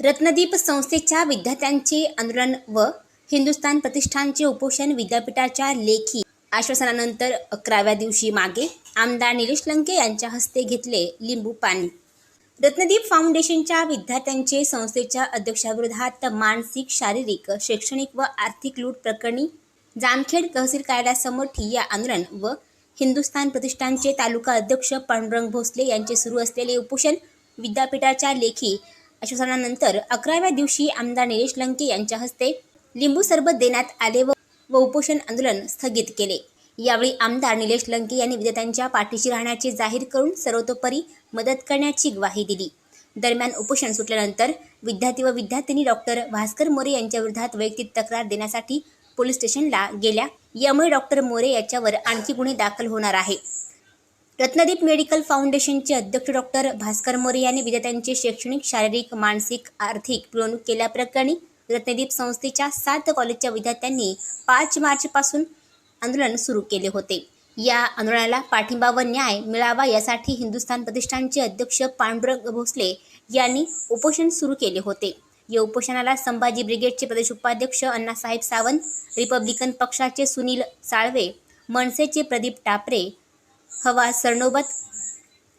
रत्नदीप संस्थेच्या विद्यार्थ्यांचे आंदोलन व हिंदुस्थान प्रतिष्ठानचे उपोषण विद्यापीठाच्या लेखी आश्वासनानंतर अकराव्या दिवशी मागे आमदार निलेश लंके यांच्या हस्ते घेतले लिंबू पाणी. रत्नदीप फाउंडेशनच्या विद्यार्थ्यांचे संस्थेच्या अध्यक्षाविरोधात मानसिक शारीरिक शैक्षणिक व आर्थिक लूट प्रकरणी जामखेड तहसील कार्यालयासमोर ठिय्या आंदोलन व हिंदुस्थान प्रतिष्ठानचे तालुका अध्यक्ष पांडुरंग भोसले यांचे सुरू असलेले उपोषण विद्यापीठाच्या लेखी आश्वासनानंतर अकराव्या दिवशी आमदार निलेश लंके यांच्या हस्ते लिंबू सरबत देण्यात आले व व उपोषण आंदोलन स्थगित केले. यावेळी आमदार निलेश लंके यांनी विद्यार्थ्यांच्या पाठीशी राहण्याचे जाहीर करून सर्वतोपरी मदत करण्याची ग्वाही दिली. दरम्यान उपोषण सुटल्यानंतर विद्यार्थी व विद्यार्थिनी डॉक्टर भास्कर मोरे यांच्या विरोधात वैयक्तिक तक्रार देण्यासाठी पोलीस स्टेशनला गेल्या. यामुळे डॉक्टर मोरे याच्यावर आणखी गुन्हे दाखल होणार आहे रत्नदीप मेडिकल फाउंडेशनचे अध्यक्ष डॉक्टर भास्कर मोरे यांनी विद्यार्थ्यांचे शैक्षणिक शारीरिक मानसिक आर्थिक पिळवणूक केल्याप्रकरणी रत्नदीप संस्थेच्या सात कॉलेजच्या विद्यार्थ्यांनी पाच मार्चपासून आंदोलन सुरू केले होते. या आंदोलनाला पाठिंबा व न्याय मिळावा यासाठी हिंदुस्थान प्रतिष्ठानचे अध्यक्ष पांडुरंग भोसले यांनी उपोषण सुरू केले होते. या उपोषणाला संभाजी ब्रिगेडचे प्रदेश उपाध्यक्ष अण्णासाहेब सावंत रिपब्लिकन पक्षाचे सुनील साळवे मनसेचे प्रदीप टापरे हवा सरनोबत.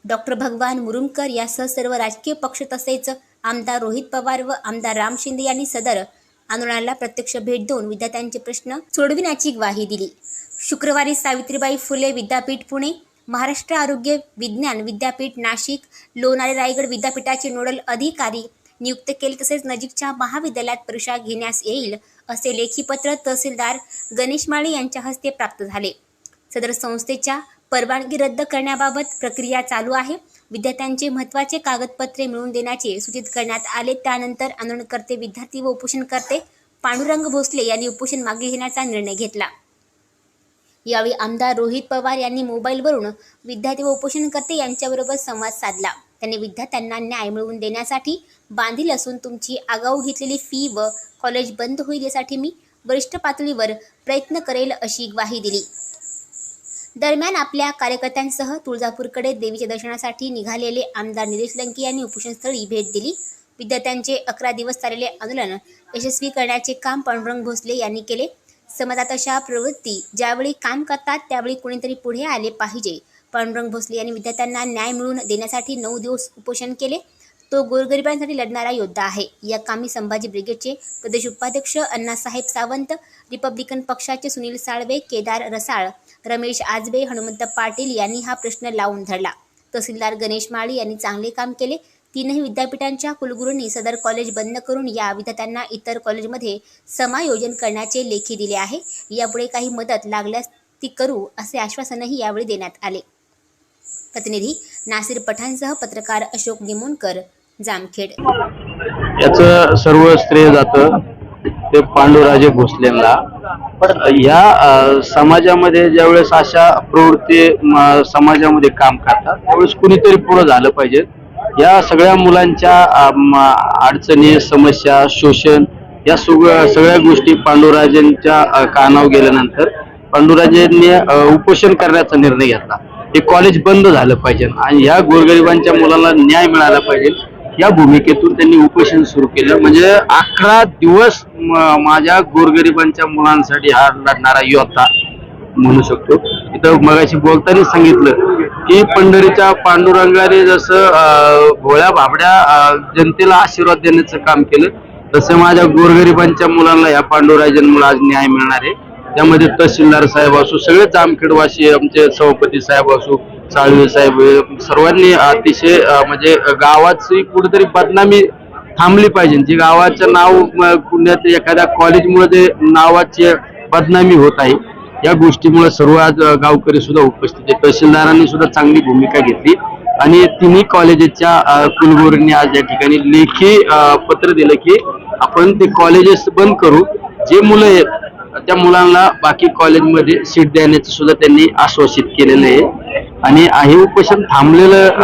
डॉक्टर भगवान मुरुमकर यासह सर्व राजकीय पक्ष तसेच आमदार रोहित पवार व आमदार राम शिंदे यांनी सदर आंदोलनाला प्रत्यक्ष भेट देऊन विद्यार्थ्यांचे प्रश्न सोडविण्याची ग्वाही दिली. शुक्रवारी सावित्रीबाई फुले विद्यापीठ पुणे महाराष्ट्र आरोग्य विज्ञान विद्यापीठ नाशिक लोणारे रायगड विद्यापीठाचे नोडल अधिकारी नियुक्त केले तसेच नजीकच्या महाविद्यालयात परीक्षा घेण्यास येईल असे लेखीपत्र तहसीलदार गणेश माळी यांच्या हस्ते प्राप्त झाले. सदर संस्थेच्या परवानगी रद्द करण्याबाबत प्रक्रिया चालू आहे. विद्यार्थ्यांचे महत्त्वाचे कागदपत्रे मिळवून देण्याचे सूचित करण्यात आले. त्यानंतर आंदोलनकर्ते विद्यार्थी व उपोषणकर्ते पांडुरंग भोसले यांनी उपोषण मागे घेण्याचा निर्णय घेतला. यावेळी आमदार रोहित पवार यांनी मोबाईलवरून विद्यार्थी व उपोषणकर्ते यांच्याबरोबर संवाद साधला. त्यांनी विद्यार्थ्यांना न्याय मिळवून देण्यासाठी बांधील असून तुमची आगाऊ घेतलेली फी व कॉलेज बंद होईल यासाठी मी वरिष्ठ पातळीवर प्रयत्न करेल अशी ग्वाही दिली. दरम्यान आपल्या कार्यकर्त्यांसह तुळजापूरकडे देवीच्या दर्शनासाठी निघालेले आमदार निलेश लंकी यांनी उपोषणस्थळी भेट दिली. विद्यार्थ्यांचे अकरा दिवस चाललेले आंदोलन यशस्वी करण्याचे काम पांडुरंग भोसले यांनी केले. समाजात अशा प्रवृत्ती ज्यावेळी काम करतात त्यावेळी कुणीतरी पुढे आले पाहिजे. पांडुरंग भोसले यांनी विद्यार्थ्यांना न्याय मिळवून देण्यासाठी नऊ दिवस उपोषण केले. तो गोरगरिबांसाठी लढणारा योद्धा आहे. या कामी संभाजी ब्रिगेडचे प्रदेश उपाध्यक्ष अण्णासाहेब सावंत रिपब्लिकन पक्षाचे सुनील साळवे केदार रसाळ रमेश आजबे हनुमंत पाटील यांनी हा प्रश्न लावून धरला. तहसीलदार गणेश माळी यांनी चांगले काम केले. तीनही विद्यापीठांच्या कुलगुरूंनी सदर कॉलेज बंद करून या विद्यार्थ्यांना इतर कॉलेजमध्ये समायोजन करण्याचे लेखी दिले आहे. यापुढे काही मदत लागल्यास ती करू असे आश्वासनही यावेळी देण्यात आले. प्रतिनिधी नासिर पठाणसह पत्रकार अशोक निमोणकर जामखेड. याचं सर्व श्रेय जातं ते पांडुराजे भोसलेंना. या समाजामध्ये ज्यावेळेस अशा प्रवृत्ती समाजामध्ये काम करतात त्यावेळेस कुणीतरी पुढं झालं पाहिजे. या सगळ्या मुलांच्या अडचणी समस्या शोषण या सगळ्या गोष्टी पांडुराजेंच्या कानावर गेल्यानंतर पांडुराजेंनी उपोषण करण्याचा निर्णय घेतला. हे कॉलेज बंद झालं पाहिजे आणि ह्या गोरगरिबांच्या मुलांना न्याय मिळाला पाहिजे. या भूमिकेतून त्यांनी उपोषण सुरू केलं. म्हणजे अकरा दिवस माझ्या गोरगरिबांच्या मुलांसाठी हा लढणारा योद्धा म्हणू शकतो. इथं मगाशी बोलताना सांगितलं की पंढरीच्या पांडुरंगाने जसं अं, भोळ्या भाबड्या जनतेला आशीर्वाद देण्याचं काम केलं तसं माझ्या गोरगरिबांच्या मुलांना या पांडुराजांमुळे आज न्याय मिळणार आहे. त्यामध्ये तहसीलदार साहेब असो सगळे जामखेडवासी आमचे सभापती साहेब असो साळवे साहेब सर्वांनी अतिशय म्हणजे गावाची कुठेतरी बदनामी थांबली पाहिजे. जे गावाचं नाव पुण्यात एखाद्या कॉलेजमुळे ते नावाची बदनामी होत आहे. या गोष्टीमुळे सर्व आज गावकरी सुद्धा उपस्थित आहे तहसीलदारांनी सुद्धा चांगली भूमिका घेतली. आणि तिन्ही कॉलेजेसच्या कुलगुरूंनी आज या ठिकाणी लेखी पत्र दिलं की आपण ते कॉलेजेस बंद करू. जे मुलं आहेत त्या मुलांना बाकी कॉलेजमध्ये सीट देण्याचं सुद्धा त्यांनी आश्वासित केलेलं आहे. आणि हे उपोषण थांबलेलं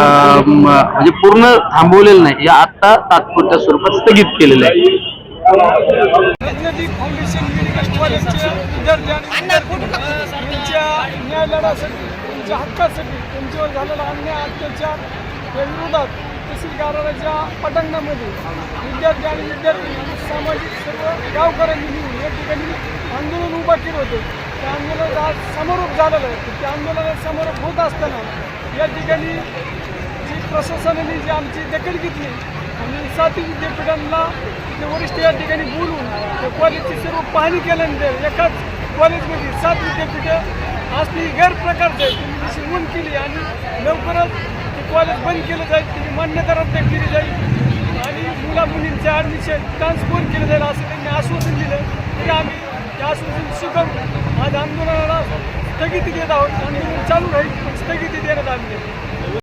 म्हणजे पूर्ण थांबवलेलं नाही. हे आत्ता तात्पुरत्या स्वरूपात स्थगित केलेलं आहे. रत्नदीप फाउंडेशन विद्यार्थी आणि विद्यार्थी हक्कासाठी त्यांच्यावर झालेला अन्याय अत्याचार या विरोधात पटांगणामध्ये विद्यार्थी आणि विद्यार्थी सामाजिक सर्व गावकऱ्यांनी या ठिकाणी आंदोलन उभा केलं होतं. त्या आंदोलनात आज समारोप झालेलं आहे. त्या आंदोलनात समारोप होत असताना या ठिकाणी जी प्रशासनाने जी आमची दखल घेतली आणि सातही विद्यापीठांना ते वरिष्ठ या ठिकाणी बोलून त्या कॉलेजची सर्व पाहणी केल्यानंतर एकाच कॉलेजमध्ये सात विद्यापीठं असली गैरप्रकारचं आहे तुम्ही जशी नोंद केली आणि लवकरच ते कॉलेज बंद केलं जाईल तिथे मान्यता रद्द केली जाईल आणि मुला मुलींचे ॲडमिशन ट्रान्सफर केलं जाईल असं त्यांनी आश्वासन दिलं. तरी आम्ही ते आश्वासन स्वीकारून आज आंदोलनाला स्थगिती देत आहोत. आंदोलन चालू राहील. पण स्थगिती देण्यात आली आहे.